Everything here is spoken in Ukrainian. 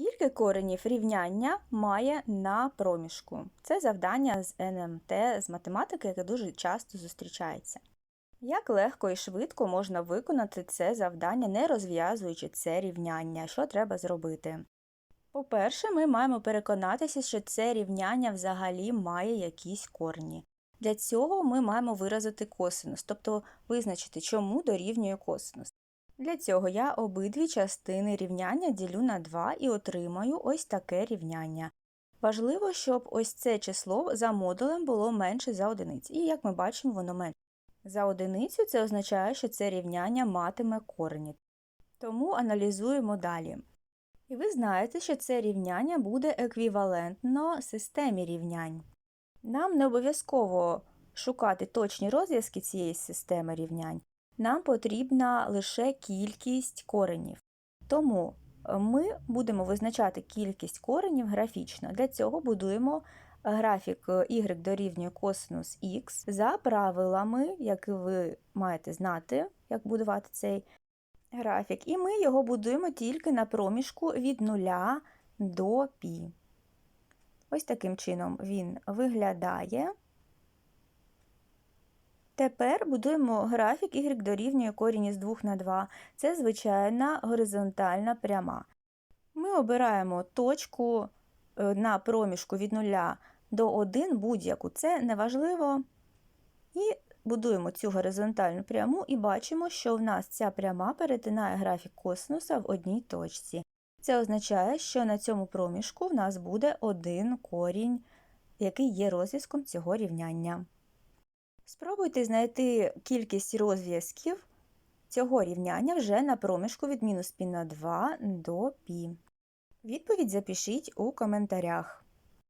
Скільки коренів рівняння має на проміжку? Це завдання з НМТ з математики, яке дуже часто зустрічається. Як легко і швидко можна виконати це завдання, не розв'язуючи це рівняння? Що треба зробити? По-перше, ми маємо переконатися, що це рівняння взагалі має якісь корені. Для цього ми маємо виразити косинус, тобто визначити, чому дорівнює косинус. Для цього я обидві частини рівняння ділю на 2 і отримаю ось таке рівняння. Важливо, щоб ось це число за модулем було менше за одиницю, і як ми бачимо, воно менше. За одиницю це означає, що це рівняння матиме корені. Тому аналізуємо далі. І ви знаєте, що це рівняння буде еквівалентно системі рівнянь. Нам не обов'язково шукати точні розв'язки цієї системи рівнянь, нам потрібна лише кількість коренів. Тому е, ми будемо визначати кількість коренів графічно. Для цього будуємо графік е, y дорівнює косинус х за правилами, які ви маєте знати, як будувати цей графік, і ми його будуємо тільки на проміжку від 0 до π. Ось таким чином він виглядає. Тепер будуємо графік y дорівнює корінь із 2 на 2. Це звичайна горизонтальна пряма. Ми обираємо точку е, на проміжку від 0 до 1 будь-яку, це неважливо. І будуємо цю горизонтальну пряму і бачимо, що в нас ця пряма перетинає графік косинуса в одній точці. Це означає, що на цьому проміжку в нас буде один корінь, який є розв'язком цього рівняння. Спробуйте знайти кількість розв'язків цього рівняння вже на проміжку від мінус пі на 2 до пі. Відповідь запишіть у коментарях.